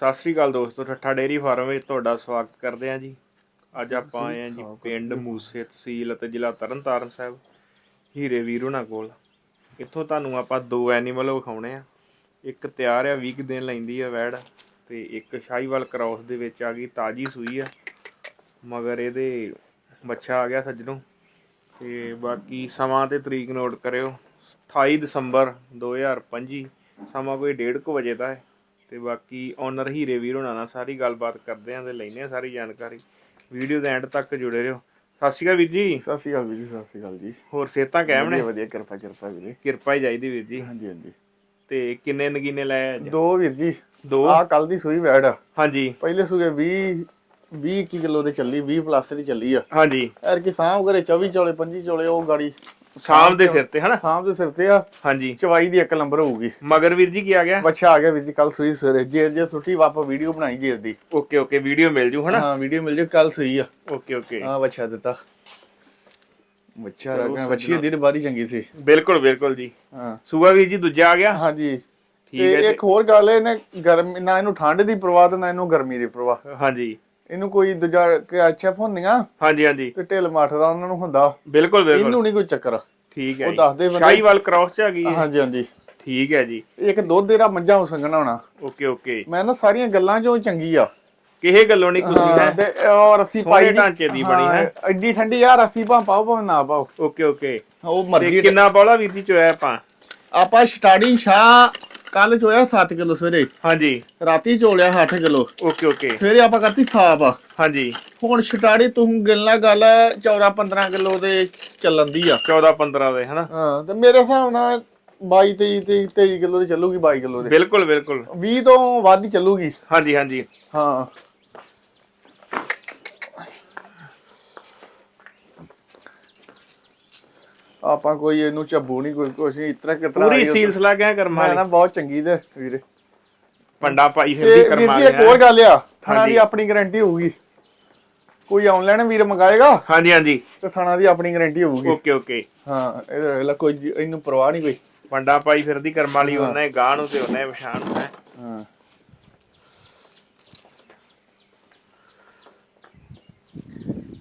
ਸਤਿ ਸ੍ਰੀ ਅਕਾਲ ਦੋਸਤੋ ਠੱਠਾ dairy farm ਵਿੱਚ ਤੁਹਾਡਾ ਸਵਾਗਤ ਕਰਦੇ ਹਾਂ ਜੀ। ਅੱਜ ਆਪਾਂ ਆਏ ਹਾਂ ਜੀ ਪਿੰਡ ਮੂਸੇ ਤਹਿਸੀਲ ਅਤੇ ਜ਼ਿਲ੍ਹਾ ਤਰਨਤਾਰਨ ਸਾਹਿਬ ਹੀਰੇ ਵੀਰ ਉਹਨਾਂ ਕੋਲ। ਇੱਥੋਂ ਤੁਹਾਨੂੰ ਆਪਾਂ ਦੋ ਐਨੀਮਲ ਵਿਖਾਉਣੇ ਆ। ਇੱਕ ਤਿਆਰ ਆ 20 ਕੁ ਦਿਨ ਲੈਂਦੀ ਆ ਵੈੜ ਤੇ ਇੱਕ ਸ਼ਾਹੀਵਾਲ ਕ੍ਰਾਸ ਦੇ ਵਿੱਚ ਆ ਗਈ ਤਾਜੀ ਸੂਈ ਆ। ਮਗਰ ਇਹਦੇ ਬੱਚਾ ਆ ਗਿਆ ਸੱਜਣੋਂ। ਤੇ ਬਾਕੀ ਸਮਾਂ ਤੇ ਤਰੀਕ ਨੋਟ ਕਰਿਓ 28 ਦਸੰਬਰ 2025 ਸਮਾਂ ਕੋਈ 1:30 ਵਜੇ ਦਾ ਹੈ। ਤੇ ਬਾਕੀ ਓਨਰ ਹੀਰੇ ਵੀਰ ਹੋਣਾ ਨਾਲ ਸਾਰੀ ਗੱਲਬਾਤ ਕਰਦੇ ਆਂ ਤੇ ਲੈਨੇ ਆ ਸਾਰੀ ਜਾਣਕਾਰੀ। ਵੀਡੀਓ ਦੇ ਐਂਡ ਤੱਕ ਜੁੜੇ ਰਹੋ। ਸਤਿ ਸ਼੍ਰੀ ਅਕਾਲ ਵੀਰ ਜੀ। ਸਤਿ ਸ਼੍ਰੀ ਅਕਾਲ ਵੀਰ ਜੀ ਸਤਿ ਸ਼੍ਰੀ ਅਕਾਲ ਜੀ। ਹੋਰ ਸਿਹਤਾਂ ਕਾਇਮ ਨੇ? ਵਧੀਆ ਕਿਰਪਾ ਕਿਰਪਾ ਵੀਰੇ। ਕਿਰਪਾ ਹੀ ਚਾਹੀਦੀ ਵੀਰ ਜੀ। ਹਾਂਜੀ ਹਾਂਜੀ। ਤੇ ਕਿੰਨੇ ਨਗੀਨੇ ਲਏ ਅੱਜ? ਦੋ ਵੀਰ ਜੀ। ਦੋ? ਆਹ ਕੱਲ ਦੀ ਸੂਈ ਵੈੜ। ਆ ਹਾਂਜੀ। ਪਹਿਲੇ ਸੂਏ 20 20 ਕੀ ਕਿਲੋ ਦੇ ਚੱਲੀ 20 ਪਲੱਸ ਦੀ ਚੱਲੀ ਆ। ਹਾਂਜੀ। ਐਰ ਕੀ ਸਾਂਭ ਕਰੇ 24 ਚੋਲੇ 25 ਚੋਲੇ ਉਹ ਗਾੜੀ ਸ਼ਾਮ ਦੇ ਸਿਰ ਤੇ ਹਨਾ? ਸਾਂਭ ਦੇ ਸਿਰ ਤੇ ਆ। ਹਾਂਜੀ। ਚਵਾਈ ਦੀ ਇੱਕ ਨੰਬਰ ਹੋਊਗੀ। ਮਗਰ ਵੀਰ ਜੀ ਕੀ ਆ ਗਿਆ? ਬੱਚਾ ਆ ਗਿਆ ਵੀਰ ਜੀ ਕੱਲ ਸੂਈ ਸਵੇਰੇ। ਜੇ ਜੇ ਸੁੱਟੀ ਵਾਪ ਵੀਡੀਓ ਬਣਾਈ ਜੇ ਦੀ ਓਕੇ ਓਕੇ ਵੀਡੀਓ ਮਿਲ ਜੂ ਹਨਾ? ਹਾਂ ਵੀਡੀਓ ਮਿਲ ਜੇ ਕੱਲ ਸੂਈ ਆ। Okay okay. ਹਾਂ ਬੱਚਾ ਦਿੱਤਾ। ਬੱਚਾ ਰੱਖਣਾ ਬੱਚੀ। ਦੀ ਬਾਰੀ ਚੰਗੀ ਸੀ। ਬਿਲਕੁਲ ਬਿਲਕੁਲ ਜੀ। ਹਾਂ। ਸੂਆ ਵੀਰ ਜੀ ਦੂਜਾ ਆ ਗਿਆ? ਹਾਂਜੀ। ਠੀਕ ਹੈ ਇੱਕ ਹੋਰ ਗੱਲ ਹੈ ਇਹਨੇ ਗਰਮੀ ਨਾ ਇਹਨੂੰ ਠੰਡ ਦੀ ਪ੍ਰਵਾਹ ਤੇ ਨਾ ਇਹਨੂੰ ਗਰਮੀ ਦੀ ਪ੍ਰਵਾਹ। ਹਾਂਜੀ। ਇਹਨੂੰ ਕੋਈ ਦੂਜਾ ਅੱਛਾ ਹੁੰਦੀਆਂ ਹਾਂਜੀ ਹਾਂਜੀ। ਤੇ ਢਿੱਲ ਮੱਠ ਦਾ ਉਹਨਾਂ ਨੂੰ ਹੁੰਦਾ। ਬਿਲਕੁਲ ਬਿਲਕੁਲ। ਇਹਨੂੰ ਨਹੀਂ ਕੋਈ ਚੱਕਰ। ਠੀਕ ਹੈ ਉਹ ਜੀ। ਦੱਸਦੇ ਬੰਦੇ- ਸ਼ਾਹੀਵਾਲ ਕ੍ਰਾਸ ਚ ਆ ਗਈ। ਹਾਂਜੀ ਹਾਂਜੀ। ਠੀਕ ਹੈ ਜੀ। ਇੱਕ ਦੁੱਧ ਦੇਰਾ ਮੱਝਾਂ ਹੋ ਸੰਗਣਾ ਹੋਣਾ। Okay okay. ਮੈਂ ਨਾ ਸਾਰੀਆਂ ਗੱਲਾਂ ਚੋਂ ਚੰਗੀ ਆ। ਕਿਹੇ ਗੱਲੋਂ ਨਹੀਂ ਕੁੱਤੀ ਹਾਂ ਹੈ ਤੇ ਉਹ ਰੱਸੀ ਸੋਹਣੇ ਪਾਈ ਢਾਂਚੇ ਦੀ ਬਣੀ ਹਾਂ, ਹੈ। ਐਡੀ ਠੰਡੀ ਆ ਰੱਸੀ ਪਾ ਪਾਓ ਭਾਵੇਂ ਨਾ ਪਾਓ। Okay okay. ਉਹ ਤੇ ਮਰਜ਼ੀ ਕਿੰਨਾ ਬੋਲਾ ਵੀਰ ਜੀ ਚੋਇਆ ਆਪਾਂ? ਆਪਾਂ ਸਟਾਰਟਿੰਗ ਸ਼ਾ ਕੱਲ ਚੋਇਆ 7 ਕਿਲੋ ਸਵੇਰੇ। ਹਾਂਜੀ। ਰਾਤੀ ਚੋਲਿਆ 8 ਕਿਲੋ। Okay okay. ਸਵੇਰੇ ਆਪਾਂ ਕਰਤੀ ਸਾਫ਼। ਹਾਂਜੀ। ਹੁਣ ਸਟਾੜੀ ਤੂੰ ਗਿਣਲਾ ਗੱਲ 14 15 ਕਿਲੋ ਦੇ ਚੱਲਣ ਦੀ ਆ। 14 15 ਦੇ ਹਨਾ? ਹਾਂ ਤੇ ਮੇਰੇ ਹਿਸਾਬ ਨਾਲ 22 23 23 23 ਕਿਲੋ ਦੀ ਚੱਲੂਗੀ 22 ਕਿਲੋ ਦੇ। ਬਿਲਕੁਲ ਬਿਲਕੁਲ। 20 ਤੋਂ ਵੱਧ ਹੀ ਚੱਲੂਗੀ। ਹਾਂਜੀ ਹਾਂਜੀ। ਹਾਂ। ਆਪਾਂ ਕੋਈ ਇਹਨੂੰ ਝੱਬੂ ਨਹੀਂ ਕੋਈ ਕੁਛ ਨਹੀਂ ਇਤਨਾ ਕਿਤਨਾ ਪੂਰੀ ਸੀਲ ਸਲਾ ਗਿਆ ਕਰਮਾ ਮੈਂ ਨਾ ਬਹੁਤ ਚੰਗੀ ਤੇ ਵੀਰੇ। ਪੰਡਾ ਪਾਈ ਤੇ ਫਿਰਦੀ ਵੀਰ ਕਰਮਾ ਜੀ ਇੱਕ ਹੋਰ ਗੱਲ ਆ ਥਾਣਾ। ਦੀ ਆਪਣੀ ਗਾਰੰਟੀ ਹੋਊਗੀ। ਕੋਈ ਆਨਲਾਈਨ ਵੀਰ ਮੰਗਾਏਗਾ? ਹਾਂਜੀ ਹਾਂਜੀ। ਤੇ ਥਾਣਾ ਦੀ ਆਪਣੀ ਗਾਰੰਟੀ ਹੋਊਗੀ। Okay okay. ਹਾਂ ਇਹਦੇ ਅਗਲਾ ਕੋਈ ਇਹਨੂੰ ਪਰਵਾਹ ਨਹੀਂ ਕੋਈ। ਪੰਡਾ ਪਾਈ ਫਿਰਦੀ ਕਰਮ ਹਾਂ। ਉਹਨੇ ਗਾਹ ਨੂੰ ਤੇ ਉਹਨੇ ਪਛਾਣ ਨੂੰ ਹੈ।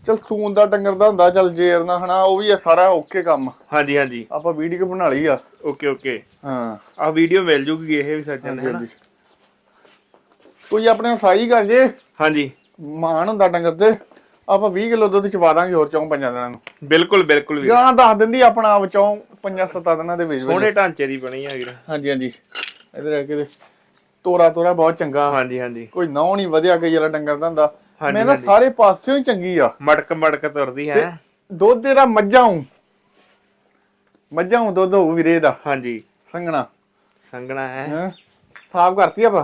ਚਲ ਸੂਨ ਦਾ ਡੰਗਰ ਦਾ ਹੁੰਦਾ ਚਲ ਜੇਰਨਾ ਹਨਾ ਉਹ ਵੀ ਸਾਰਾ ਓਕੇ ਕੰਮ। ਹਾਂਜੀ ਹਾਂਜੀ। ਆਪਾਂ ਵੀਡੀਓ ਬਣਾ ਲਈ ਆ। Okay okay. ਹਾਂ। ਆ ਵੀਡੀਓ ਮਿਲ ਜੂਗੀ ਇਹ ਵੀ ਸੱਜਣ ਹੈ ਨਾ ਹਾਂਜੀ। ਕੋਈ ਆਪਣੇ ਸਾਈ ਕਰ ਜੇ? ਹਾਂਜੀ। ਮਾਨ ਹੁੰਦਾ ਡੰਗਰ ਤੇ। ਆਪਾਂ 20 ਕਿਲੋ ਦੁੱਧ ਚਵਾ ਦਾਂਗੇ ਹੋਰ ਚੌਂ ਪੰਜਾਂ ਦਿਨਾਂ ਨੂੰ। ਬਿਲਕੁਲ ਬਿਲਕੁਲ ਵੀਰ। ਗਾਂ ਦੱਸ ਦਿੰਦੀ ਆਪਣਾ ਆਪ ਚੌਂ ਪੰਜਾਂ ਸੱਤਾਂ ਦਿਨਾਂ ਦੇ ਵਿੱਚ ਸੋਹਣੇ ਢਾਂਚੇ ਦੀ ਬਣੀ ਆ ਵੀਰ। ਹਾਂਜੀ ਹਾਂਜੀ। ਇਧਰ ਆ ਕੇ ਤੋਰਾ ਤੋਰਾ ਬਹੁਤ ਚੰਗਾ। ਹਾਂਜੀ ਹਾਂਜੀ। ਕੋਈ ਨੌ ਨਹੀਂ ਵਧਿਆ ਕਿ ਜਰਾ ਡੰਗਰ ਦਾ ਹੁੰਦਾ। ਮੈਂ ਨਾ। ਸਾਰੇ ਪਾਸਿਓਂ ਹੀ ਚੰਗੀ ਆ। ਮੜਕ ਮੜਕ ਤੁਰਦੀ ਹੈ ਦੁੱਧ ਤੇਰਾ ਮੱਝਾਂ ਹੂੰ ਮੱਝਾਂ ਹੂੰ ਦੁੱਧ ਹੋਊ ਵੀਰੇ ਦਾ ਹਾਂਜੀ। ਸੰਗਣਾ ਸੰਗਣਾ ਹੈ। ਹੈ? ਸਾਫ਼ ਕਰਤੀ ਆਪਾਂ?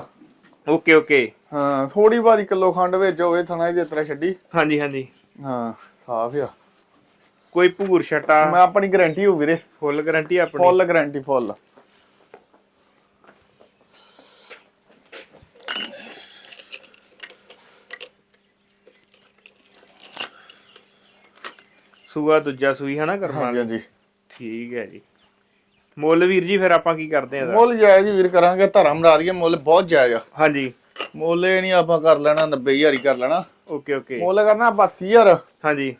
Okay okay. ਹਾਂ ਥੋੜੀ ਬਾਰੀ ਕਿਲੋ ਖੰਡ ਵਿੱਚ ਹੋਵੇ ਥਣਾ ਜੇ ਤਰ੍ਹਾਂ ਛੱਡੀ। ਹਾਂਜੀ ਹਾਂਜੀ। ਹਾਂ ਸਾਫ਼ ਆ। ਕੋਈ ਭੂਰ ਛਟਾ। ਮੈਂ ਆਪਣੀ ਗਾਰੰਟੀ ਹੋ ਵੀਰੇ। ਫੁੱਲ ਗਾਰੰਟੀ ਆਪਣੀ। ਫੁੱਲ ਗਾਰੰਟੀ ਫੁੱਲ ਸੂਆ ਦੂਜਾ ਸੂਈ ਹੈ ਨਾ ਕਰਮਾ ਹਾਂਜੀ ਹਾਂਜੀ। ਠੀਕ ਹੈ ਜੀ। ਮੁੱਲ ਵੀਰ ਜੀ ਫਿਰ ਆਪਾਂ ਕੀ ਕਰਦੇ ਆ ਮੁੱਲ ਜਾਇਜ਼ ਹੀ ਵੀਰ ਕਰਾਂਗੇ ਧਰਮ ਰਾ ਦਈਏ ਮੁੱਲ ਬਹੁਤ ਜਾਇਜ਼ ਆ। ਹਾਂਜੀ। ਮੁੱਲ ਇਹ ਨਹੀਂ ਆਪਾਂ ਕਰ ਲੈਣਾ 90000 ਹੀ ਕਰ ਲੈਣਾ। Okay okay. ਮੁੱਲ ਕਰਨਾ ਆਪਾਂ 80000 ਹਾਂਜੀ।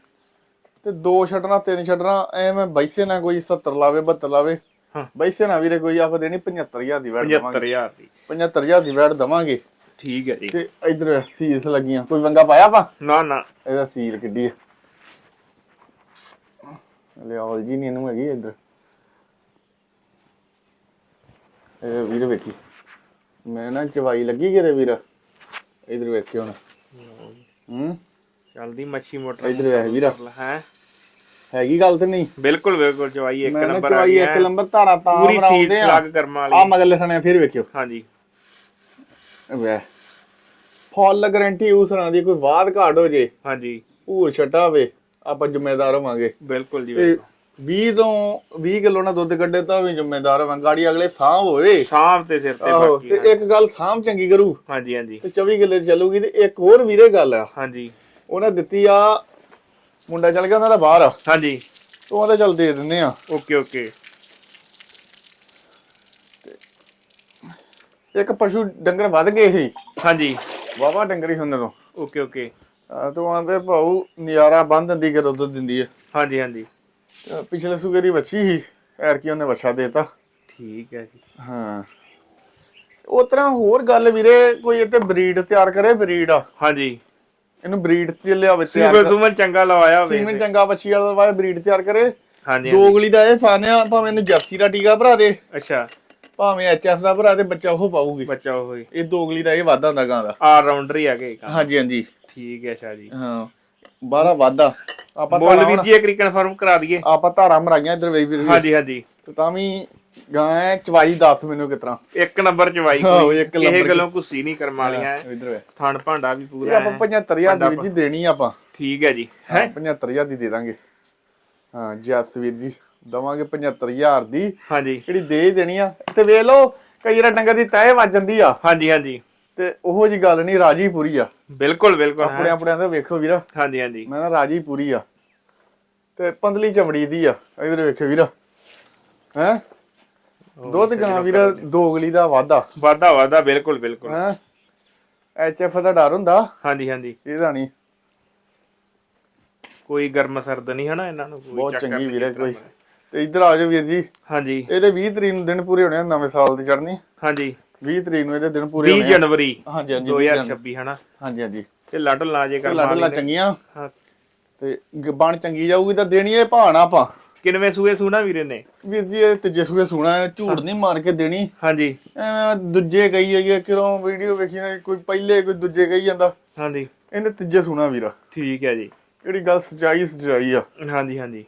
ਤੇ ਦੋ ਛੱਡਣਾ ਤਿੰਨ ਛੱਡਣਾ ਐਵੇਂ ਬੈਸੇ ਨਾ ਕੋਈ 70 ਲਾਵੇ 72 ਲਾਵੇ। ਹਾਂ। ਬੈਸੇ ਨਾ ਵੀਰੇ ਕੋਈ ਆਪਾਂ ਦੇਣੀ 75000 ਦੀ ਵੈਟ ਦਵਾਂਗੇ। 75000 ਦੀ। 75000 ਦੀ ਵੈਟ ਦਵਾਂਗੇ। ਠੀਕ ਹੈ ਜੀ। ਤੇ ਇਧਰ ਸੀਸ ਲੱਗੀਆਂ। ਕੋਈ ਵੰਗਾ ਪਾਇਆ ਆਪਾਂ? ਨਾ ਨਾ। ਇਹਦਾ ਸੀਲ ਕਿੱਡੀ ਹੈ ਲਿਆਲ ਜੀ ਨਹੀਂ ਇਹਨੂੰ ਹੈਗੀ ਇਧਰ। ਇਹ ਵੀਰ ਵੇਖੀ। ਮੈਂ ਨਾ ਚਵਾਈ ਲੱਗੀ ਕਿਤੇ ਵੀਰ। ਇਧਰ ਵੇਖਿਓ ਹੁਣ। ਹੂੰ? ਚੱਲਦੀ ਮੱਛੀ ਮੋਟਰ। ਇਧਰ ਵੇਖ ਵੀਰ। ਹੈ? ਹੈਗੀ ਗੱਲ ਤੇ ਨਹੀਂ? ਬਿਲਕੁਲ ਬਿਲਕੁਲ ਚਵਾਈ ਇੱਕ ਮੈਂ ਨਾ ਨੰਬਰ ਆ ਚਵਾਈ ਗਈ ਇੱਕ ਨੰਬਰ ਧਾਰਾ ਤਾਂ ਪੂਰੀ ਸੀਟ ਆ। ਸਲੱਗ ਕਰਮ ਆ ਵਾਲੀ ਮਗਲੇ ਸਣੇ ਫਿਰ ਵੇਖਿਓ। ਹਾਂਜੀ। ਵੇ ਫੁੱਲ ਗਾਰੰਟੀ ਉਸ ਦੀ ਕੋਈ ਬਾਦ ਘਾਟ ਹੋ ਜੇ। ਹਾਂਜੀ। ਭੂਰ ਛਟਾ ਹੋਵੇ। ਆਪਾਂ ਜ਼ਿੰਮੇਦਾਰ ਹੋਵਾਂਗੇ। ਬਿਲਕੁਲ ਜੀ ਤੇ ਬਿਲਕੁਲ। 20 ਤੋਂ 20 ਕਿਲੋ ਨਾ ਦੁੱਧ ਕੱਢੇ ਤਾਂ ਵੀ ਜ਼ਿੰਮੇਦਾਰ ਹੋਵਾਂ ਗਾੜੀ ਅਗਲੇ ਸਾਹ ਹੋਵੇ। ਸਾਂਭ ਤੇ ਸਿਰ ਤੇ ਬਾਕੀ ਤੇ ਇੱਕ ਗੱਲ ਸਾਂਭ ਚੰਗੀ ਕਰੂ। ਹਾਂਜੀ ਹਾਂਜੀ। ਤੇ 24 ਕਿੱਲੇ ਚੱਲੂਗੀ ਤੇ ਇੱਕ ਹੋਰ ਵੀਰੇ ਗੱਲ ਆ। ਹਾਂਜੀ। ਉਹਨਾਂ ਦਿੱਤੀ ਆ ਮੁੰਡਾ ਚੱਲ ਗਿਆ ਉਹਨਾਂ ਦਾ ਬਾਹਰ। ਹਾਂਜੀ। ਉਹ ਆਂਦਾ ਚੱਲ ਦੇ ਦਿੰਦੇ ਆ। Okay okay. ਇੱਕ ਪਸ਼ੂ ਡੰਗਰ ਵੱਧ ਗਏ ਸੀ। ਹਾਂਜੀ। ਵਾਵਾ ਡੰਗਰੀ ਹੁੰਦੇ ਤੋਂ। Okay okay. ਤੂੰ ਆਂਦੇ ਭਾਊ ਨਿਆਰਾ ਬੰਦ ਦਿੰਦੀ ਕਿ ਦੁੱਧ ਦਿੰਦੀ ਹੈ ਹਾਂਜੀ ਹਾਂਜੀ। ਤੇ ਪਿਛਲੇ ਸੂਗੇ ਦੀ ਬੱਚੀ ਸੀ ਐਰ ਕੀ ਉਹਨੇ ਬੱਚਾ ਦੇਤਾ। ਠੀਕ ਹੈ ਜੀ। ਹਾਂ। ਉਹ ਤਰ੍ਹਾਂ ਹੋਰ ਗੱਲ ਵੀਰੇ ਕੋਈ ਇੱਥੇ ਬਰੀਡ ਤਿਆਰ ਕਰੇ ਬਰੀਡ ਆ? ਹਾਂਜੀ। ਇਹਨੂੰ ਬਰੀਡ ਤੇ ਲਿਆਵੇ ਤਿਆਰ ਸੀਮਨ ਕਰ- ਸੁਮਨ ਚੰਗਾ ਲਵਾਇਆ ਹੋਵੇ ਸੀਮਨ ਚੰਗਾ ਬੱਚੀ ਵਾਲਾ ਵਾਏ ਬਰੀਡ ਤਿਆਰ ਕਰੇ। ਹਾਂਜੀ ਹਾਂਜੀ। ਦੋਗਲੀ ਦਾ ਇਹ ਫਾਨਿਆ ਭਾਵੇਂ ਇਹਨੂੰ ਜਰਸੀ ਦਾ ਟੀਕਾ ਭਰਾ ਦੇ। ਅੱਛਾ। ਭਾਵੇਂ ਐਚਐਫ ਦਾ ਭਰਾ ਦੇ ਬੱਚਾ ਉਹ ਪਾਊਗੀ। ਬੱਚਾ ਉਹ ਹੀ। ਇਹ ਦੋਗਲੀ ਦਾ ਇਹ ਵਾਧਾ ਹੁੰਦਾ ਗਾਂ ਦਾ। ਆਲ ਰਾਉਂਡਰ ਹੀ ਹੈਗੇ ਕੰਮ। ਹਾਂਜੀ ਹਾਂਜੀ। ਠੀਕ ਹੈ ਸ਼ਾਹ ਜੀ। ਹਾਂ ਬਾਰਾ ਵਾਧਾ। ਆਪਾਂ ਧਾਰਾਂ ਵੀ ਜੀ ਇੱਕ ਕਨਫਰਮ ਕਰਾ ਦਈਏ। ਆਪਾਂ ਧਾਰਾਂ ਮਰਾਈਆਂ ਇੱਧਰ ਵੇਖ ਵੀਰ ਹਾਂਜੀ ਹਾਂਜੀ। ਤੇ ਤਾਂ ਵੀ ਗਾਂ ਹੈ ਚਵਾਈ ਦੱਸ ਮੈਨੂੰ ਕਿਤਨਾ ਇੱਕ ਨੰਬਰ ਚ ਵਾਈ ਆਹੋ, ਕੋਈ ਚ। ਗੱਲੋਂ ਕੁੱਸੀ ਨਹੀਂ ਕਰਮ ਵਾਲੀਆਂ। ਇੱਧਰ ਵੇ ਥਣ ਭਾਂਡਾ ਵੀ ਇਹ ਪੂਰਾ ਆਪਾਂ ਹੈ 75000 ਦੀ ਜੀ ਦੇਣੀ ਆਪਾਂ। ਠੀਕ ਹੈ ਜੀ। ਹੈ 75000 ਦੀ ਦੇ ਦਾਂਗੇ। ਹਾਂ ਜਸ ਵੀਰ ਜੀ। ਦਵਾਂਗੇ 75000 ਦੀ। ਹਾਂਜੀ। ਜਿਹੜੀ ਦੇ ਦੇਣੀ ਆ। ਤੇ ਵੇਖ ਲਓ ਕਈ ਵਾਰ ਡੰਗਰ ਦੀ ਤਹਿ ਵੱਜ ਜਾਂਦੀ ਆ। ਹਾਂਜੀ ਹਾਂਜੀ। ਤੇ ਉਹੋ ਜੀ ਗੱਲ ਨਹੀਂ ਰਾਜੀ ਪੂਰੀ ਆ। ਬਿਲਕੁਲ ਬਿਲਕੁਲ। ਆਪਣੇ। ਆਪਣੇ ਦਾ ਵੇਖੋ ਵੀਰ। ਹਾਂਜੀ ਹਾਂਜੀ। ਮੈਂ ਨਾ ਰਾਜੀ ਪੂਰੀ ਆ। ਤੇ ਪੰਦਲੀ ਚਮੜੀ ਦੀ ਆ। ਇਧਰ ਵੇਖੋ ਵੀਰ। ਹੈ? ਦੁੱਧ ਗਾਂ ਵੀਰ ਦੋਗਲੀ ਦਾ। ਵਾਧਾ। ਵਾਦਾ ਵਾਦਾ ਬਿਲਕੁਲ ਬਿਲਕੁਲ। ਹੈ? ਐਚਐਫ ਦਾ ਡਰ ਹੁੰਦਾ। ਹਾਂਜੀ ਹਾਂਜੀ। ਇਹਦਾ ਨਹੀਂ। ਕੋਈ ਗਰਮ ਸਰਦ ਨਹੀਂ ਹਨਾ ਇਹਨਾਂ ਨੂੰ ਕੋਈ ਬਹੁਤ ਚੰਗੀ ਵੀਰੇ ਕੋਈ। ਤੇ ਇੱਧਰ ਆ ਜਾਓ ਵੀਰ ਜੀ। ਹਾਂਜੀ। ਇਹਦੇ 20 ਤਰੀਕ ਨੂੰ ਦਿਨ ਪੂਰੇ ਹੋਣੇ ਆ ਨਵੇਂ ਸਾਲ ਦੀ ਚੜ੍ਹਨੀ। ਹਾਂਜੀ। 20 ਤਰੀਕ ਨੂੰ ਇਹਦੇ ਦਿਨ ਪੂਰੇ 20 ਹੋਣੇ ਆ। ਜਨਵਰੀ ਹਾਂਜੀ ਹਾਂਜੀ 20 ਜਨ- 2026 ਹਨਾ? ਹਾਂਜੀ ਹਾਂਜੀ। ਤੇ ਲੱਡ ਲਾ ਜੇ ਤੇ ਕਰ ਲੱਡ ਲਾ ਚੰਗੀਆਂ। ਹਾਂ। ਤੇ ਗ- ਬਣ ਚੰਗੀ ਜਾਊਗੀ ਤਾਂ ਦੇਣੀ ਇਹ ਭਾਣਾ ਆਪਾਂ। ਕਿਨਵੇਂ ਸੂਏ ਸੂਣਾ ਵੀਰੇ ਨੇ? ਵੀਰ ਜੀ ਇਹ ਤੀਜੇ ਸੂਏ ਸੁਣਾ ਹੈ ਝੂਠ ਨਹੀਂ ਮਾਰ ਕੇ ਦੇਣੀ। ਹਾਂਜੀ। ਐਵੇਂ ਦੂਜੇ ਕਹੀ ਜਾਈਏ ਕਿਰੋਂ ਵੀਡੀਓ ਵੇਖੀ ਨਾ ਕੋਈ ਪਹਿਲੇ ਕੋਈ ਦੂਜੇ ਕਹੀ ਜਾਂਦਾ। ਹਾਂਜੀ। ਇਹਨੇ ਤੀਜੇ ਸੁਣਾ ਵੀਰਾ। ਠੀਕ ਹੈ ਜੀ। ਜਿਹੜੀ ਗੱਲ ਸਚਾਈ ਸਚਾਈ ਆ। ਹਾਂਜੀ ਹਾਂਜੀ।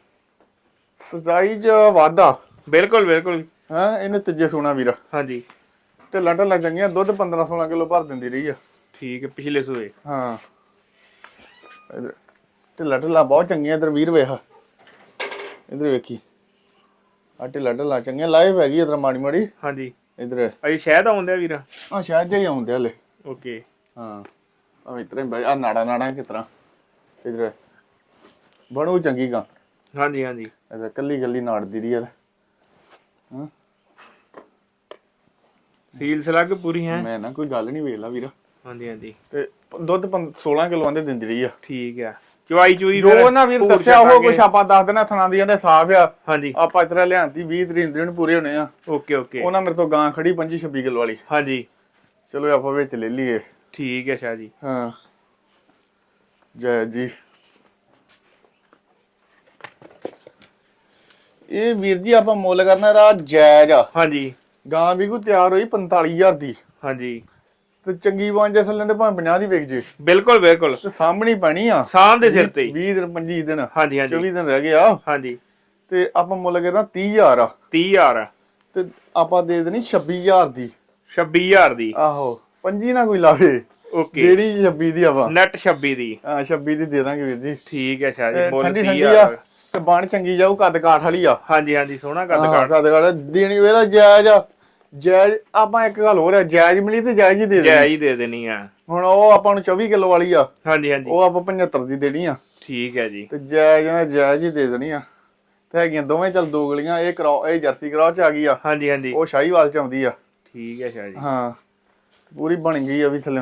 ਸਚਾਈ 'ਚ ਵਾਧਾ। ਬਿਲਕੁਲ ਬਿਲਕੁਲ। ਹੈ ਇਹਨੇ ਤੀਜੇ ਸੁਣਾ ਵੀਰਾ। ਹਾਂਜੀ। ਤੇ ਲੱਡਾਂ ਲੱਗ ਚੰਗੀਆਂ ਦੁੱਧ 15 16 ਕਿਲੋ ਭਰ ਦਿੰਦੀ ਰਹੀ ਆ। ਠੀਕ ਹੈ ਪਿਛਲੇ ਸੂਏ। ਹਾਂ। ਢਿੱਲਾ ਢਿੱਲਾ ਬਹੁਤ ਚੰਗੀਆਂ ਇਧਰ ਵੀਰ ਵੇਖ। ਇਧਰ ਵੇਖੀ। ਆ ਢਿੱਲਾ ਢਿੱਲਾ ਚੰਗੀਆਂ ਲਾਈਵ ਹੈਗੀ ਇਧਰ ਮਾੜੀ ਮਾੜੀ। ਹਾਂਜੀ। ਇਧਰ। ਅਜੇ ਸ਼ਾਇਦ ਆਉਂਦੇ ਆ ਵੀਰਾ। ਆ ਸ਼ਾਇਦ ਜਿਹੀ ਆਉਂਦੇ ਹਲੇ। ਓਕੇ। ਹਾਂ। ਆ ਇਤਰੇ ਬਈ ਆ ਨਾੜਾ ਨਾੜਾ ਕਿਸ ਤਰ੍ਹਾਂ। ਇਧਰ। ਬਣੂ ਚੰਗੀ ਗਾ। ਹਾਂਜੀ ਹਾਂਜੀ। ਇਧਰ ਕੱਲੀ ਕੱਲੀ ਨਾੜ ਦੀ ਰਹੀ ਯਾਰ। ਹਾਂ। ਸੀਲ ਸਲੱਗ ਪੂਰੀ ਹੈ। ਮੈਂ ਨਾ ਕੋਈ ਗੱਲ ਨਹੀਂ ਵੇਖ ਲਾ ਵੀਰ। ਹਾਂਜੀ ਹਾਂਜੀ। ਤੇ ਦੁੱਧ ਪੰ- 16 ਕਿਲੋ ਆਂਦੇ ਦਿੰਦੀ ਰਹੀ ਆ। ਠੀਕ ਆ। ਚੁਆਈ ਚੂਈ ਜੋ ਨਾ ਵੀਰ ਦੱਸਿਆ ਉਹ। ਕੁਛ ਆਪਾਂ ਦੱਸ ਦੇਣਾ ਥਣਾ ਦੀਆਂ ਦੇ ਸਾਫ਼ ਆ। ਹਾਂਜੀ। ਆਪਾਂ ਇਤਰਾ ਲਿਆਂਤੀ 20 ਤਰੀਕ ਦਿਨ ਪੂਰੇ ਹੋਣੇ ਆ। Okay okay. ਉਹਨਾਂ ਮੇਰੇ ਤੋਂ ਗਾਂ ਖੜੀ 25 26 ਕਿਲੋ ਵਾਲੀ। ਹਾਂਜੀ। ਚਲੋ ਆਪਾਂ ਵਿੱਚ ਲੈ ਲਈਏ। ਠੀਕ ਹੈ ਸ਼ਾਹ ਜੀ। ਹਾਂ। ਜੈ ਜੀ। ਇਹ ਵੀਰ ਜੀ ਆਪਾਂ ਮੁੱਲ ਕਰਨਾ ਇਹਦਾ ਜਾਇਜ਼ ਆ। ਹਾਂਜੀ। ਗਾਂ ਵੀ ਕੋ ਤਿਆਰ ਹੋਈ 45000 ਦੀ। ਹਾਂਜੀ। ਤੇ ਚੰਗੀ ਬਣ ਜੇ ਥੱਲੇ ਭਾਵੇਂ 50 ਦੀ ਵਿਕ ਜੇ। ਬਿਲਕੁਲ ਬਿਲਕੁਲ। ਤੇ ਸਾਹਮਣੀ ਪੈਣੀ ਆ। ਸਾਹ ਦੇ ਸਿਰ ਤੇ ਹੀ। 20 ਦਿਨ 25 ਦਿਨ ਹਾਂਜੀ ਹਾਂਜੀ। 24 ਦਿਨ ਰਹਿ ਗਏ ਆ। ਹਾਂਜੀ। ਤੇ ਆਪਾਂ ਮੁੱਲ ਕਰਨਾ 30000 ਆ। 30000 ਤੇ ਆਪਾਂ ਦੇ ਦੇਣੀ 26000 ਦੀ। 26000 ਦੀ। ਆਹੋ ਪੰਜੀ ਨਾ ਕੋਈ ਲਾਵੇ। ਓਕੇ। ਦੇਣੀ 26 ਦੀ ਆਪਾਂ। ਨੈਟ 26 ਦੀ। ਹਾਂ 26 ਦੀ ਦੇ ਦਾਂਗੇ ਵੀਰ ਜੀ। ਠੀਕ ਹੈ ਸ਼ਾਹ ਤੇ ਜੀ ਮੁੱਲ ਠੰਡੀ 30000 ਠੰਡੀ ਆ। ਤੇ ਬਣ ਚੰਗੀ ਜਾਊ ਕੱਦ ਕਾਠ ਵਾਲੀ ਆ। ਹਾਂਜੀ ਹਾਂਜੀ ਸੋਹਣਾ ਕੱਦ ਕਾਟ ਕੱਦ ਕਾਠ ਦੇਣੀ ਇਹਦਾ ਜਾਇਜ਼ ਆ। ਜਾਇਜ਼ ਆਪਾਂ ਇੱਕ ਗੱਲ ਹੋਰ ਆ ਜਾਇਜ਼ ਮਿਲੀ ਤੇ ਜਾਇਜ਼ ਹੀ ਦੇ ਦੇਣੀ। ਹੀ ਦੇ ਦੇਣੀ ਆ। ਹੁਣ ਉਹ ਆਪਾਂ ਨੂੰ 24 ਕਿਲੋ ਵਾਲੀ ਆ। ਹਾਂਜੀ ਹਾਂਜੀ। ਉਹ ਆਪਾਂ 75 ਦੀ ਦੇਣੀ ਆ। ਠੀਕ ਹੈ ਜੀ। ਤੇ ਜਾਇਜ਼ ਨਾਲ ਜਾਇਜ਼ ਹੀ ਦੇ ਦੇਣੀ ਆ। ਤੇ ਹੈਗੀਆਂ ਦੋਵੇਂ ਚੱਲ ਦੋ ਗਲੀਆਂ ਇਹ ਕਰਾਓ ਇਹ ਜਰਸੀ ਕਰਾਓ ਚ ਆ ਗਈ ਆ। ਹਾਂਜੀ ਹਾਂਜੀ। ਉਹ ਸ਼ਾਹੀਵਾਲ ਚ ਆਉਂਦੀ ਆ। ਠੀਕ ਹੈ ਸ਼ਾਹ ਜੀ। ਹਾਂ। ਪੂਰੀ ਬਣ ਗਈ ਆ ਵੀ ਥੱਲੇ।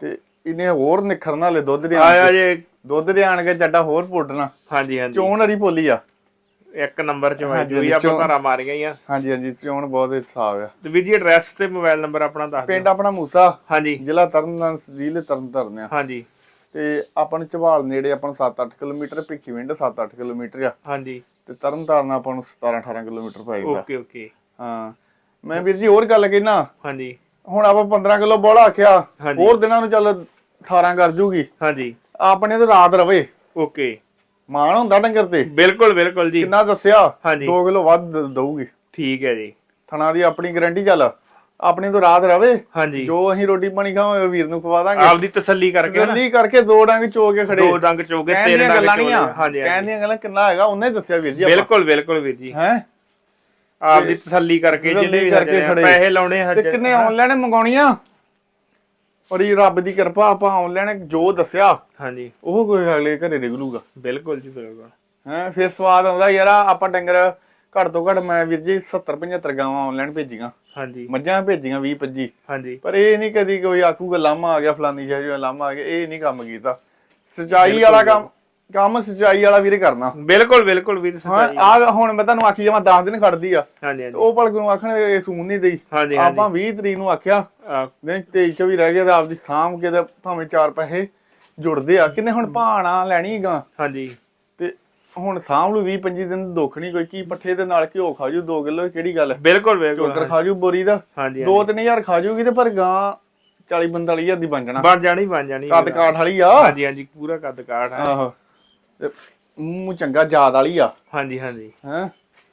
ਤੇ ਇਹਨੇ ਹੋਰ ਨਿਖਰਨਾ ਲੈ ਦੁੱਧ ਦੇ ਆਇਆ ਜੇ ਦੁੱਧ ਦੇ ਆਣ ਕੇ ਚੱਡਾ ਹੋਰ ਪੁੱਟਣਾ। ਹਾਂਜੀ ਹਾਂਜੀ। ਚੋਣ ਹਰੀ ਪੋਲੀ ਆ। ਇੱਕ ਨੰਬਰ ਚ ਹਾਂਜੀ, ਹੋਈ ਆਪਾਂ ਧਾਰਾ ਮਾਰੀਆਂ ਹੀ ਆ। ਹਾਂਜੀ ਹਾਂਜੀ ਚੋਣ ਬਹੁਤ ਸਾਫ਼ ਆ। ਤੇ ਵੀਰ ਜੀ ਐਡਰੈਸ ਤੇ ਮੋਬਾਈਲ ਨੰਬਰ ਆਪਣਾ ਦੱਸ ਪਿੰਡ ਦਿਓ। ਆਪਣਾ ਮੂਸਾ ਹਾਂਜੀ। ਜ਼ਿਲ੍ਹਾ ਤਰਨਤਾਰਨ ਜ਼ਿਲ੍ਹੇ ਤਰਨਤਾਰਨ ਆ। ਹਾਂਜੀ। ਤੇ ਆਪਾਂ ਨੂੰ ਝਵਾਲ ਨੇੜੇ ਆਪਾਂ ਨੂੰ 7-8 ਕਿਲੋਮੀਟਰ ਭਿੱਖੀਵਿੰਡ 7-8 ਕਿਲੋਮੀਟਰ ਆ। ਹਾਂਜੀ। ਤੇ ਤਰਨਤਾਰਨ ਆਪਾਂ ਨੂੰ 17-18 ਕਿਲੋਮੀਟਰ ਪਏਗਾ ਓਕੇ ਓਕੇ। ਹਾਂ। ਮੈਂ ਵੀਰ ਜੀ ਹੋਰ ਗੱਲ ਕਹਿਣਾ। ਹਾਂਜੀ। ਹੁਣ ਆਪਾਂ 15 ਕਿਲੋ ਬੋਲਾ ਆਖਿਆ। ਹੋਰ ਦਿਨਾਂ ਨੂੰ ਚੱਲ 18 ਕਰ ਜੂਗੀ। ਹਾਂਜੀ। ਆਪਣੇ ਤੇ ਰਾਤ ਰਵੇ। ਓਕੇ। ਮਾਣ ਹੁੰਦਾ ਡੰਗਰ ਤੇ। ਬਿਲਕੁਲ ਬਿਲਕੁਲ ਜੀ। ਕਿੰਨਾ ਦੱਸਿਆ? ਹਾਂਜੀ। 2 ਕਿਲੋ ਵੱਧ ਦਊਗੀ। ਠੀਕ ਹੈ ਜੀ। ਥਣਾ ਦੀ ਆਪਣੀ ਗਾਰੰਟੀ ਚੱਲ। ਆਪਣੀ ਤੋਂ ਰਾਤ ਰਵੇ। ਹਾਂਜੀ। ਜੋ ਅਸੀਂ ਰੋਟੀ ਪਾਣੀ ਖਾਵਾਂਗੇ ਵੀਰ ਨੂੰ ਖਵਾ ਦਾਂਗੇ। ਆਪਦੀ ਤਸੱਲੀ ਕਰਕੇ ਗੱਲੀ ਕਰਕੇ ਦੋ ਡੰਗ ਚੋ ਕੇ ਖੜੇ। ਦੋ ਡੰਗ ਚੋਗੇ ਕਹਿਣ ਤੇਰੇ ਡੰਗ ਗੱਲਾਂ ਨਹੀਂ ਹਾਂਜੀ ਕਹਿਣ ਹਾਂਜੀ ਦੀਆਂ ਗੱਲਾਂ ਕਿੰਨਾ ਹੈਗਾ ਉਹਨੇ ਦੱਸਿਆ ਵੀਰ ਜੀ ਬਿਲਕੁਲ ਬਿਲਕੁਲ ਵੀਰ ਜੀ। ਹੈ? ਆਪਦੀ ਤਸੱਲੀ ਕਰਕੇ ਤਸੱਲੀ ਜਿਹਨੇ ਵੀ। ਪੈਸੇ ਲਾਉਣੇ ਹਜੇ। ਕਿੰਨੇ ਆਨਲਾਈਨ ਮੰਗਾਉਣੀਆਂ? ਔਰ ਇਹ ਰੱਬ ਦੀ ਕਿਰਪਾ ਆਪਾਂ ਆਨਲਾਈਨ ਜੋ ਦੱਸਿਆ ਹਾਂਜੀ। ਉਹ ਕੋਈ ਅਗਲੇ ਘਰੇ ਨਿਕਲੂਗਾ। ਬਿਲਕੁਲ ਜੀ ਬਿਲਕੁਲ। ਹੈ ਫਿਰ ਸਵਾਦ ਆਉਂਦਾ ਯਾਰ ਆਪਾਂ ਡੰਗਰ ਘੱਟ ਤੋਂ ਘੱਟ ਮੈਂ ਵੀਰ ਜੀ 70 75 ਗਾਵਾਂ ਆਨਲਾਈਨ ਭੇਜੀਆਂ। ਹਾਂਜੀ। ਮੱਝਾਂ ਭੇਜੀਆਂ 20 25 ਹਾਂਜੀ। ਪਰ ਇਹ ਨਹੀਂ ਕਦੀ ਕੋਈ ਆਖੂਗਾ ਲਾਮਾ ਆ ਗਿਆ ਫਲਾਨੀ ਸ਼ਾਹ ਜੋ ਲਾਮਾ ਆ ਗਿਆ ਇਹ ਨਹੀਂ ਕੰਮ ਕੀਤਾ। ਸਚਾਈ ਵਾਲਾ ਕੰਮ ਕੰਮ ਸਚਾਈ ਵਾਲਾ ਵੀਰੇ ਕਰਨਾ। ਬਿਲਕੁਲ ਬਿਲਕੁਲ ਵੀਰ ਹਾਂ ਸੱਚਾਈ ਆ ਹੁਣ ਮੈਂ ਤੁਹਾਨੂੰ ਆਖੀ ਜਾਵਾਂ 10 ਦਿਨ ਖੜਦੀ ਆ। ਹਾਂਜੀ ਹਾਂਜੀ। ਉਹ ਭਲਕ ਨੂੰ ਆਖਣ ਇਹ ਸੂਨ ਨਹੀਂ ਦਈ। ਹਾਂਜੀ ਆਪਾਂ 20 ਤਰੀਕ ਨੂੰ ਆਖਿਆ ਨਹੀਂ 23 ਚ ਵੀ ਰਹਿ ਗਿਆ ਤਾਂ ਆਪਦੀ ਸਾਂਭ ਕੇ ਤੇ ਭਾਵੇਂ ਚਾਰ ਪੈਸੇ ਜੁੜਦੇ ਆ। ਕਿੰਨੇ ਹੁਣ ਭਾਣਾ ਲੈਣੀ ਗਾ। ਹਾਂਜੀ। ਤੇ ਹੁਣ ਸਾਂਭ ਲੂ 20 25 ਦਿਨ ਦੁੱਖ ਨਹੀਂ ਕੋਈ ਕੀ ਪੱਠੇ ਦੇ ਨਾਲ ਘਿਓ ਖਾ ਜੂ 2 ਕਿਲੋ ਕਿਹੜੀ ਗੱਲ ਹੈ ਬਿਲਕੁਲ ਬਿਲਕੁਲ। ਚੋਕਰ ਖਾ ਜੂ ਬੋਰੀ ਦਾ। ਹਾਂਜੀ 2-3000 ਖਾ ਜੂਗੀ ਤੇ ਪਰ ਗਾਂ 40 45000 ਦੀ ਬਣ ਜਾਣਾ। ਬਣ ਜਾਣੀ ਬਣ ਜਾਣੀ। ਕੱਦ ਕਾਠ ਵਾਲੀ ਆ। ਹਾਂਜੀ ਹਾਂਜੀ ਪੂਰਾ ਕੱਦ ਕਾਠ ਹੈ ਆਹੋ। ਮੂੰਹ ਚੰਗਾ ਜਾਦ ਵਾਲੀ ਆ। ਹਾਂਜੀ ਹਾਂਜੀ। ਹੈ?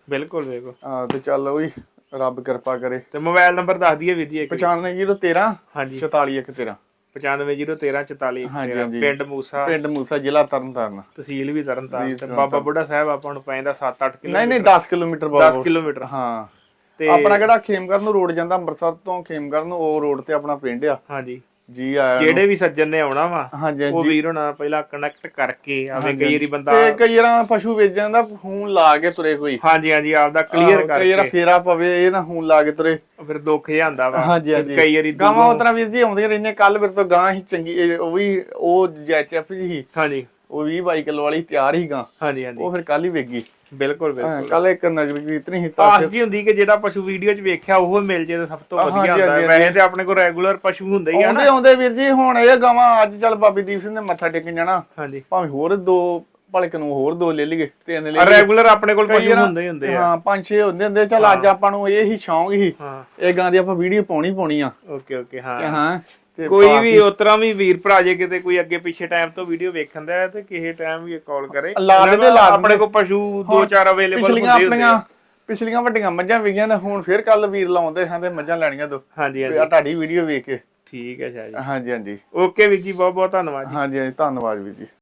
ਬਿਲਕੁਲ ਬਿਲਕੁਲ। ਆ ਤੇ ਚੱਲ ਉਹੀ ਰੱਬ ਕਿਰਪਾ ਕਰੇ। ਤੇ ਮੋਬਾਈਲ ਨੰਬਰ ਦੱਸ ਦਈਏ ਵੀਰ ਜੀ ਇੱਕ 95013 ਹਾਂਜੀ। 44113 950134 ਹਾਂਜੀ, ਹਾਂਜੀ। ਪਿੰਡ ਮੂਸਾ। ਪਿੰਡ ਮੂਸਾ ਜ਼ਿਲ੍ਹਾ ਤਰਨਤਾਰਨ। ਤਹਿਸੀਲ ਵੀ ਤਰਨਤਾਰਨ ਤੇ ਬਾਬਾ ਬੁੱਢਾ ਸਾਹਿਬ ਆਪਾਂ ਨੂੰ ਪੈਂਦਾ 7-8 ਕਿਲੋਮੀਟਰ। ਨਹੀਂ ਨਹੀਂ 10 ਕਿਲੋਮੀਟਰ ਬਾਅਦ 10 ਕਿਲੋਮੀਟਰ। ਹਾਂ। ਤੇ ਆਪਣਾ ਕਿਹੜਾ ਨੂੰ ਰੋਡ ਜਾਂਦਾ ਅੰਮ੍ਰਿਤਸਰ ਤੋਂ ਖੇਮਗਰ ਨੂੰ ਉਹ ਰੋਡ ਤੇ ਆਪਣਾ ਪਿੰਡ ਆ। ਹਾਂਜੀ। ਜੀ ਆਇਆ ਨੂੰ। ਜਿਹੜੇ ਵੀ ਸੱਜਣ ਨੇ ਆਉਣਾ ਵਾ ਹਾਂਜੀ ਉਹ ਹਾਂਜੀ। ਵੀਰ ਹੋਣਾ ਪਹਿਲਾਂ ਕਨੈਕਟ ਕਰਕੇ ਆਵੇ ਕਈ ਵਾਰੀ ਬੰਦਾ ਤੇ ਕਈ ਵਾਰ ਪਸ਼ੂ ਵੇਚਣ ਦਾ ਫੋਨ ਲਾ ਕੇ ਤੁਰੇ ਕੋਈ। ਹਾਂਜੀ ਹਾਂਜੀ ਆਪਦਾ ਕਲੀਅਰ ਆਹੋ, ਕਈ ਵਾਰ ਕਰਕੇ ਫੇਰਾ ਪਵੇ ਇਹ ਨਾ ਫੋਨ ਲਾ ਕੇ ਤੁਰੇ। ਫਿਰ ਦੁੱਖ ਜਿਹਾ ਆਂਦਾ ਵਾ। ਹਾਂਜੀ ਹਾਂਜੀ। ਕਈ ਵਾਰੀ ਗਾਵਾਂ ਦੂਰੋਂ- ਉਤਰਾ ਵੀਰ ਜੀ ਆਉਂਦੀਆਂ ਰਹਿੰਦੀਆਂ ਕੱਲ ਮੇਰੇ ਤੋਂ ਗਾਂ ਹੀ ਚੰਗੀ ਇਹ ਉਹ ਵੀ ਉਹ ਜੈਚਐਫ ਜੀ। ਸੀ ਹਾਂਜੀ। ਉਹ 20 22 ਕਿਲੋ ਵਾਲੀ ਤਿਆਰ ਹੀ ਗਾਂ ਹਾਂਜੀ ਹਾਂਜੀ। ਉਹ ਫਿਰ ਕੱਲ ਹੀ ਵੇਗੀ ਬਿਲਕੁਲ ਬਿਲਕੁਲ। ਕੱਲ ਇੱਕ ਨਗਰ ਕੀਰਤਨ ਤਾਂ ਆਸ ਜੀ ਹੁੰਦੀ ਕਿ ਜਿਹੜਾ ਪਸ਼ੂ ਵੀਡੀਓ 'ਚ ਵੇਖਿਆ ਉਹ ਮਿਲ ਜੇ ਤਾਂ ਸਭ ਤੋਂ ਹਾਂਜੀ, ਵਧੀਆ ਹੁੰਦਾ। ਹਾਂਜੀ, ਹੈ ਵੈਸੇ ਤੇ ਆਪਣੇ ਕੋਲ ਰੈਗੂਲਰ ਪਸ਼ੂ ਹੁੰਦੇ ਹੀ ਆ ਆਉਂਦੇ ਨਾ। ਆਉਂਦੇ ਵੀਰ ਜੀ ਹੁਣ ਇਹ ਗਾਵਾਂ ਅੱਜ ਚੱਲ ਬਾਬੀ ਦੀਪ ਸਿੰਘ ਨੇ ਮੱਥਾ ਟੇਕਣ ਜਾਣਾ। ਹਾਂਜੀ। ਭਾਵੇਂ ਹੋਰ ਦੋ ਭਲਕ ਨੂੰ ਹੋਰ ਦੋ ਲੈ ਲਈਏ ਤਿੰਨ ਲੈ ਲਈਏ ਰੈਗੂਲਰ ਆਪਣੇ ਕੋਲ ਪਸ਼ੂ ਹੁੰਦੇ ਹੀ ਹੁੰਦੇ ਆ। ਹਾਂ ਪੰਜ ਛੇ ਹੁੰਦੇ ਹੁੰਦੇ ਚੱਲ ਅੱਜ ਆਪਾਂ ਨੂੰ ਇਹ ਹੀ ਸ਼ੌਂਕ ਹੀ। ਇਹ ਗਾਂ ਦੀ ਆਪਾਂ ਵੀਡੀਓ ਪਾਉਣੀ ਪਾਉਣੀ ਆ। ਓਕੇ ਓਕੇ ਹਾਂ। ਹਾਂ ਕੋਈ ਵੀ ਉਤਰਾ ਵੀ ਵੀਰ ਭਰਾ ਜੇ ਕਿਤੇ ਕੋਈ ਅੱਗੇ ਪਿੱਛੇ ਟਾਈਮ ਤੋਂ ਵੀਡੀਓ ਵੇਖਣ ਦਾ ਹੈ ਤੇ ਕਿਸੇ ਟਾਈਮ ਵੀ ਕਾਲ ਕਰੇ। ਆਪਣੇ। ਕੋਲ ਪਸ਼ੂ ਦੋ ਚਾਰ ਅਵੇਲੇਬਲ ਹੁੰਦੇ ਹੁੰਦੇ ਆਪਣੀਆਂ ਆ। ਪਿਛਲੀਆਂ ਵੱਡੀਆਂ ਮੱਝਾਂ ਵਿਗੀਆਂ ਨੇ ਹੁਣ ਫੇਰ ਕੱਲ ਵੀਰ ਲਾਉਂਦੇ ਹਾਂ ਤੇ ਮੱਝਾਂ ਲੈਣੀਆਂ ਦੋ। ਹਾਂਜੀ ਆ ਹਾਂਜੀ। ਤੁਹਾਡੀ ਵੀਡੀਓ ਵੇਖ ਕੇ। ਠੀਕ ਹੈ ਸ਼ਾਹ ਜੀ। ਹਾਂਜੀ ਹਾਂਜੀ। ਓਕੇ ਵੀਰ ਜੀ ਬਹੁਤ ਬਹੁਤ ਧੰਨਵਾਦ ਜੀ। ਹਾਂਜੀ ਹਾਂਜੀ ਧੰਨਵਾਦ ਵੀਰ ਜੀ।